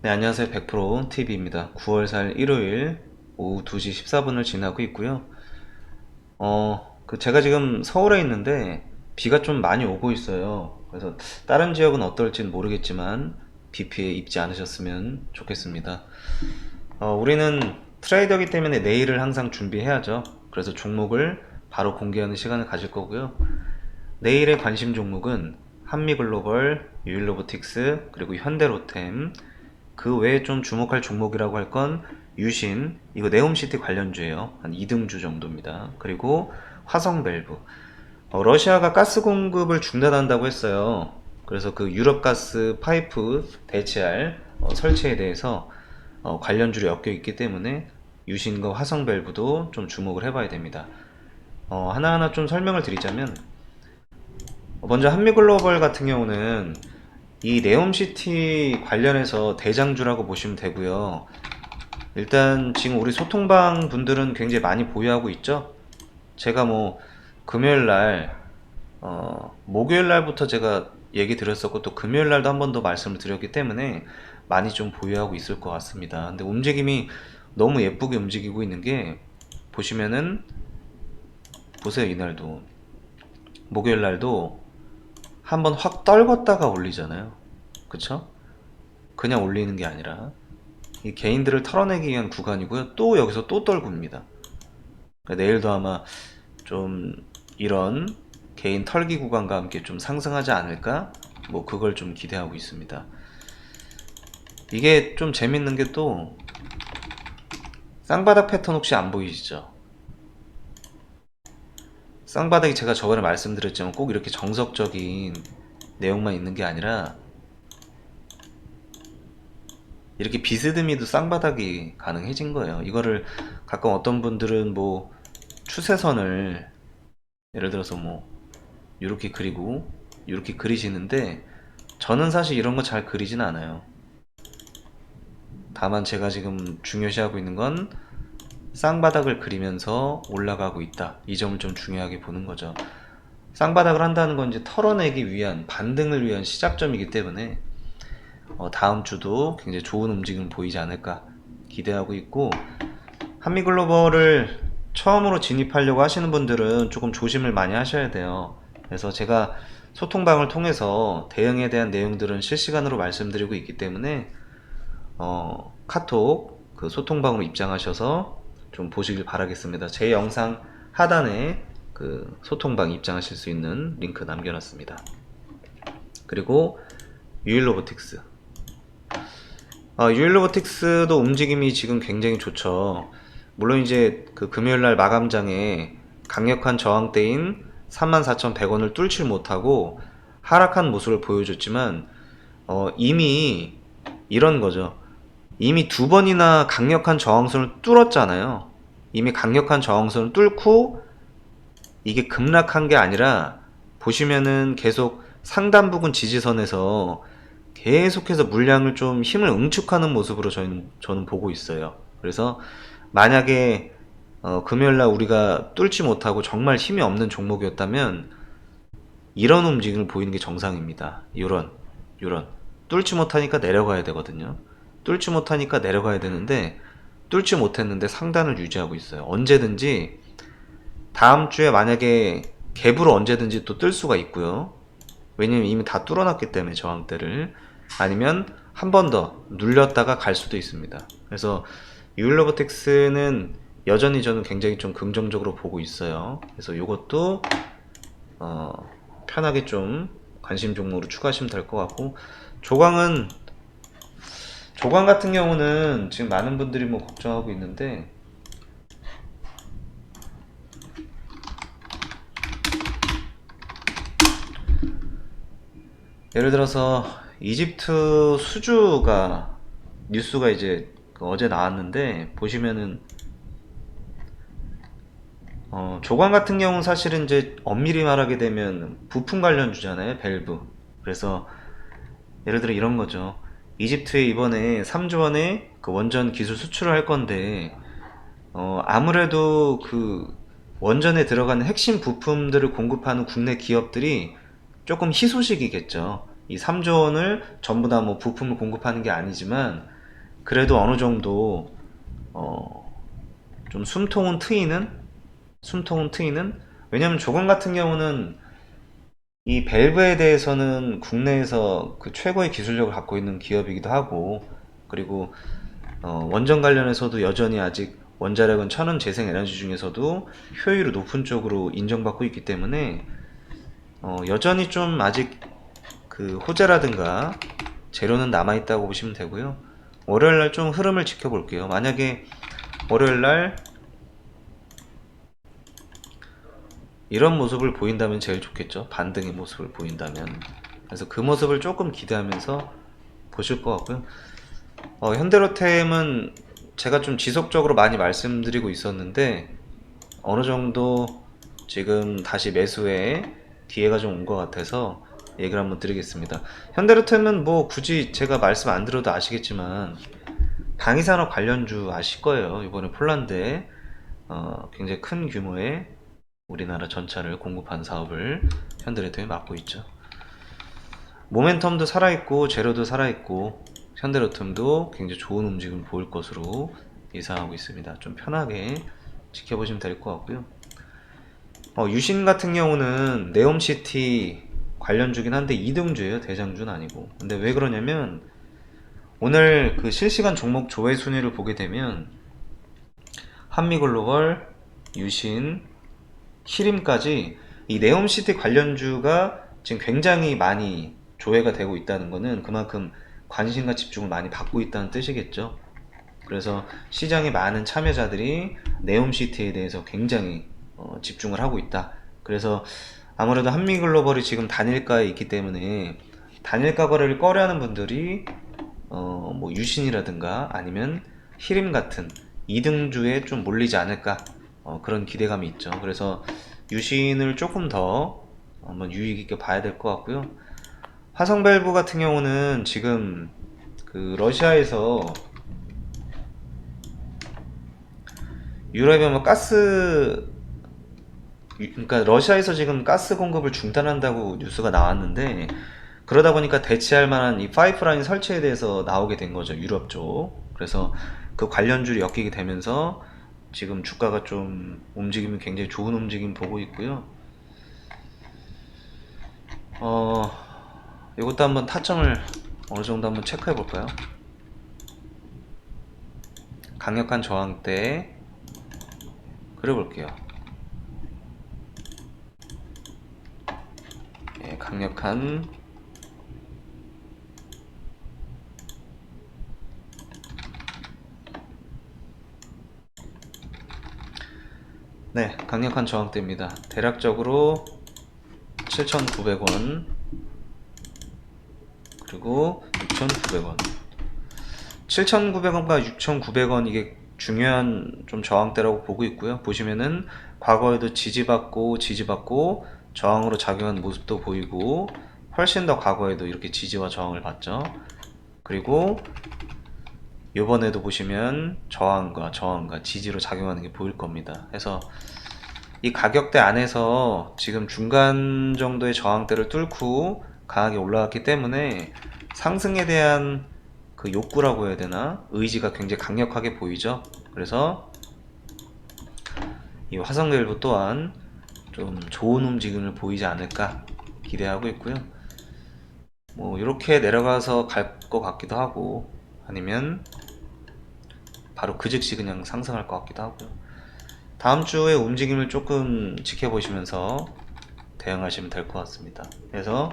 네, 안녕하세요. 100% TV입니다. 9월 4일 일요일 오후 2시 14분을 지나고 있고요. 어, 그 제가 지금 서울에 있는데 비가 좀 많이 오고 있어요. 그래서 다른 지역은 어떨지는 모르겠지만 비 피해 입지 않으셨으면 좋겠습니다. 어, 우리는 트레이더기 때문에 내일을 항상 준비해야죠. 그래서 종목을 바로 공개하는 시간을 가질 거고요. 내일의 관심 종목은 한미글로벌, 유일로보틱스, 그리고 현대로템, 그 외에 좀 주목할 종목이라고 할 건 유신, 이거 네옴시티 관련주예요. 한 2등주 정도입니다. 그리고 화성밸브. 어, 러시아가 가스 공급을 중단한다고 했어요. 그래서 그 유럽 가스 파이프 대체할 어, 설치에 대해서 어, 관련주를 엮여 있기 때문에 유신과 화성밸브도 좀 주목을 해봐야 됩니다. 어, 하나하나 좀 설명을 드리자면 먼저 한미글로벌 같은 경우는 이 네옴시티 관련해서 대장주라고 보시면 되고요. 일단 지금 우리 소통방 분들은 굉장히 많이 보유하고 있죠. 제가 뭐 금요일 날, 어, 목요일 날부터 제가 얘기 드렸었고 또 금요일 날도 한 번 더 말씀을 드렸기 때문에 많이 좀 보유하고 있을 것 같습니다. 근데 움직임이 너무 예쁘게 움직이고 있는 게 보시면은 보세요 이날도 목요일 날도 한번 확 떨궜다가 올리잖아요. 그쵸? 그냥 올리는 게 아니라 이 개인들을 털어내기 위한 구간이고요. 또 여기서 또 떨굽니다. 그러니까 내일도 아마 좀 이런 개인 털기 구간과 함께 좀 상승하지 않을까? 뭐 그걸 좀 기대하고 있습니다. 이게 좀 재밌는 게 또 쌍바닥 패턴 혹시 안 보이시죠? 쌍바닥이 제가 저번에 말씀드렸지만 꼭 이렇게 정석적인 내용만 있는 게 아니라 이렇게 비스듬히도 쌍바닥이 가능해진 거예요. 이거를 가끔 어떤 분들은 뭐 추세선을 예를 들어서 뭐 이렇게 그리고 이렇게 그리시는데 저는 사실 이런 거 잘 그리진 않아요. 다만 제가 지금 중요시하고 있는 건 쌍바닥을 그리면서 올라가고 있다. 이 점을 좀 중요하게 보는 거죠. 쌍바닥을 한다는 건 이제 털어내기 위한 반등을 위한 시작점이기 때문에 어, 다음 주도 굉장히 좋은 움직임 보이지 않을까 기대하고 있고 한미글로벌을 처음으로 진입하려고 하시는 분들은 조금 조심을 많이 하셔야 돼요. 그래서 제가 소통방을 통해서 대응에 대한 내용들은 실시간으로 말씀드리고 있기 때문에 어, 카톡 그 소통방으로 입장하셔서 좀 보시길 바라겠습니다. 제 영상 하단에 그 소통방 입장하실 수 있는 링크 남겨놨습니다. 그리고 유일로보틱스 아, 유일로보틱스도 움직임이 지금 굉장히 좋죠. 물론 이제 그 금요일 날 마감장에 강력한 저항대인 34,100원을 뚫질 못하고 하락한 모습을 보여줬지만 어, 이미 이런 거죠. 이미 두 번이나 강력한 저항선을 뚫었잖아요. 이미 강력한 저항선을 뚫고 이게 급락한 게 아니라 보시면은 계속 상단 부근 지지선에서 계속해서 물량을 좀 힘을 응축하는 모습으로 저희는 저는 보고 있어요. 그래서 만약에 어, 금요일날 우리가 뚫지 못하고 정말 힘이 없는 종목이었다면 이런 움직임을 보이는 게 정상입니다. 요런 요런 뚫지 못하니까 내려가야 되거든요. 뚫지 못하니까 내려가야 되는데 뚫지 못했는데 상단을 유지하고 있어요. 언제든지 다음 주에 만약에 갭으로 언제든지 또 뜰 수가 있고요. 왜냐면 이미 다 뚫어놨기 때문에 저항대를 아니면 한 번 더 눌렸다가 갈 수도 있습니다. 그래서 유일로보텍스는 여전히 저는 굉장히 좀 긍정적으로 보고 있어요. 그래서 이것도 어, 편하게 좀 관심 종목으로 추가하시면 될 것 같고 조광은 조광 같은 경우는 지금 많은 분들이 뭐 걱정하고 있는데 예를 들어서 이집트 수주가 뉴스가 이제 그 어제 나왔는데 보시면은 어, 조광 같은 경우는 사실은 이제 엄밀히 말하게 되면 부품 관련주잖아요, 밸브. 그래서 예를 들어 이런 거죠. 이집트에 이번에 3조 원의 그 원전 기술 수출을 할 건데 어, 아무래도 그 원전에 들어가는 핵심 부품들을 공급하는 국내 기업들이 조금 희소식이겠죠. 이 3조 원을 전부 다 뭐 부품을 공급하는 게 아니지만 그래도 어느 정도 어, 좀 숨통은 트이는 숨통은 트이는 왜냐면 조건 같은 경우는 이 밸브에 대해서는 국내에서 그 최고의 기술력을 갖고 있는 기업이기도 하고 그리고 어, 원전 관련해서도 여전히 아직 원자력은 천연 재생 에너지 중에서도 효율이 높은 쪽으로 인정받고 있기 때문에 어, 여전히 좀 아직 그 호재라든가 재료는 남아 있다고 보시면 되고요. 월요일 날 좀 흐름을 지켜볼게요. 만약에 월요일 날 이런 모습을 보인다면 제일 좋겠죠. 반등의 모습을 보인다면. 그래서 그 모습을 조금 기대하면서 보실 것 같고요. 어, 현대로템은 제가 좀 지속적으로 많이 말씀드리고 있었는데 어느 정도 지금 다시 매수에 기회가 좀 온 것 같아서 얘기를 한번 드리겠습니다. 현대로템은 뭐 굳이 제가 말씀 안 드려도 아시겠지만 방위산업 관련주 아실 거예요. 이번에 폴란드에 어, 굉장히 큰 규모의 우리나라 전차를 공급한 사업을 현대로템이 맡고 있죠. 모멘텀도 살아있고 재료도 살아있고 현대로템도 굉장히 좋은 움직임을 보일 것으로 예상하고 있습니다. 좀 편하게 지켜보시면 될 것 같고요. 어, 유신 같은 경우는 네옴시티 관련주긴 한데 2등주예요. 대장주는 아니고. 근데 왜 그러냐면 오늘 그 실시간 종목 조회 순위를 보게 되면 한미글로벌, 유신, 키림까지 이 네옴시티 관련주가 지금 굉장히 많이 조회가 되고 있다는 것은 그만큼 관심과 집중을 많이 받고 있다는 뜻이겠죠. 그래서 시장의 많은 참여자들이 네옴시티에 대해서 굉장히 어, 집중을 하고 있다. 그래서 아무래도 한미글로벌이 지금 단일가에 있기 때문에 단일가 거래를 꺼려하는 분들이 어, 뭐 유신이라든가 아니면 히림 같은 2등주에 좀 몰리지 않을까 어, 그런 기대감이 있죠. 그래서 유신을 조금 더 한번 유익 있게 봐야 될 것 같고요. 화성 밸브 같은 경우는 지금 그 러시아에서 유럽에 뭐 가스 유- 그러니까 러시아에서 지금 가스 공급을 중단한다고 뉴스가 나왔는데 그러다 보니까 대체할 만한 이 파이프라인 설치에 대해서 나오게 된 거죠 유럽 쪽 그래서 그 관련줄이 엮이게 되면서 지금 주가가 좀 움직임이 굉장히 좋은 움직임 보고 있고요. 어 이것도 한번 타점을 어느 정도 한번 체크해 볼까요? 강력한 저항대 그려볼게요. 예, 강력한 네, 강력한 저항대입니다. 대략적으로 7,900원 그리고 6,900원 7,900원과 6,900원 이게 중요한 좀 저항대라고 보고 있고요. 보시면은 과거에도 지지받고 지지받고 저항으로 작용한 모습도 보이고 훨씬 더 과거에도 이렇게 지지와 저항을 받죠. 그리고 이번에도 보시면 저항과 저항과 지지로 작용하는 게 보일 겁니다. 그래서 이 가격대 안에서 지금 중간 정도의 저항대를 뚫고 강하게 올라왔기 때문에 상승에 대한 그 욕구라고 해야 되나 의지가 굉장히 강력하게 보이죠. 그래서 이 화성밸브 또한 좀 좋은 움직임을 보이지 않을까 기대하고 있고요. 뭐 이렇게 내려가서 갈 것 같기도 하고 아니면 바로 그 즉시 그냥 상승할 것 같기도 하고요. 다음 주의 움직임을 조금 지켜보시면서 대응하시면 될 것 같습니다. 그래서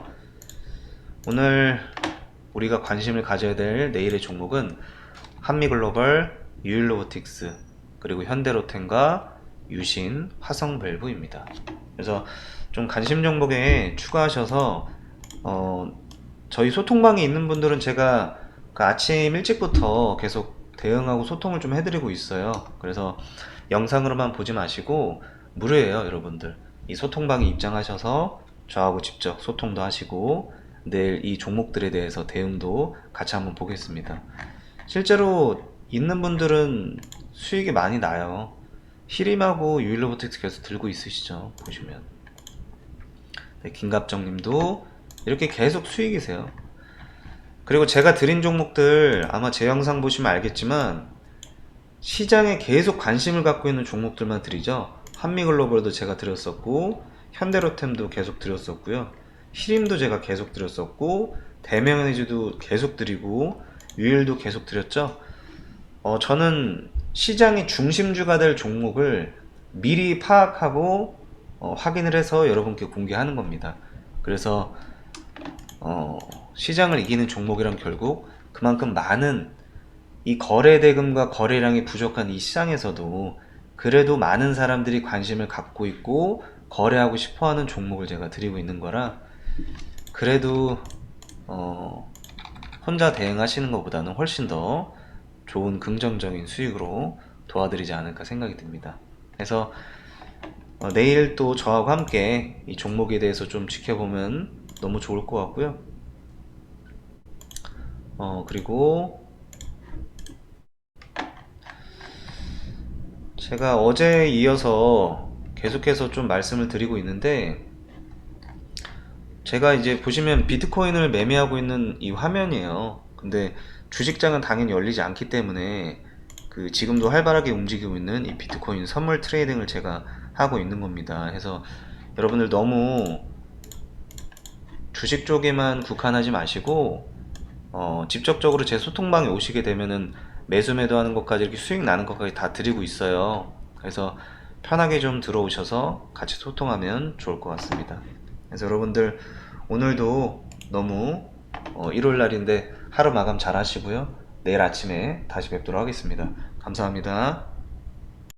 오늘 우리가 관심을 가져야 될 내일의 종목은 한미글로벌, 유일로보틱스, 그리고 현대로템과 유신, 화성밸브입니다. 그래서 좀 관심 종목에 추가하셔서 어, 저희 소통방에 있는 분들은 제가 그 아침 일찍부터 계속 대응하고 소통을 좀 해드리고 있어요. 그래서 영상으로만 보지 마시고 무료예요, 여러분들. 이 소통방에 입장하셔서 저하고 직접 소통도 하시고 내일 이 종목들에 대해서 대응도 같이 한번 보겠습니다. 실제로 있는 분들은 수익이 많이 나요. 히림하고 유일로보틱스 계속 들고 있으시죠, 보시면. 네, 김갑정님도 이렇게 계속 수익이세요. 그리고 제가 드린 종목들 아마 제 영상 보시면 알겠지만 시장에 계속 관심을 갖고 있는 종목들만 드리죠. 한미글로벌도 제가 드렸었고 현대로템도 계속 드렸었고요. 히림도 제가 계속 드렸었고 대명에너지도 계속 드리고 유일도 계속 드렸죠. 어, 저는 시장의 중심주가 될 종목을 미리 파악하고 어, 확인을 해서 여러분께 공개하는 겁니다. 그래서 어, 시장을 이기는 종목이란 결국 그만큼 많은 이 거래 대금과 거래량이 부족한 이 시장에서도 그래도 많은 사람들이 관심을 갖고 있고 거래하고 싶어 하는 종목을 제가 드리고 있는 거라 그래도 어, 혼자 대응하시는 것보다는 훨씬 더 좋은 긍정적인 수익으로 도와드리지 않을까 생각이 듭니다. 그래서 어, 내일 또 저하고 함께 이 종목에 대해서 좀 지켜보면 너무 좋을 것 같고요. 어, 그리고 제가 어제에 이어서 계속해서 좀 말씀을 드리고 있는데 제가 이제 보시면 비트코인을 매매하고 있는 이 화면이에요. 근데 주식장은 당연히 열리지 않기 때문에 그 지금도 활발하게 움직이고 있는 이 비트코인 선물 트레이딩을 제가 하고 있는 겁니다. 그래서 여러분들 너무 주식 쪽에만 국한하지 마시고 어, 직접적으로 제 소통방에 오시게 되면은 매수 매도하는 것까지 이렇게 수익 나는 것까지 다 드리고 있어요. 그래서 편하게 좀 들어오셔서 같이 소통하면 좋을 것 같습니다. 그래서 여러분들 오늘도 너무 어, 일요일 날인데 하루 마감 잘 하시고요. 내일 아침에 다시 뵙도록 하겠습니다. 감사합니다.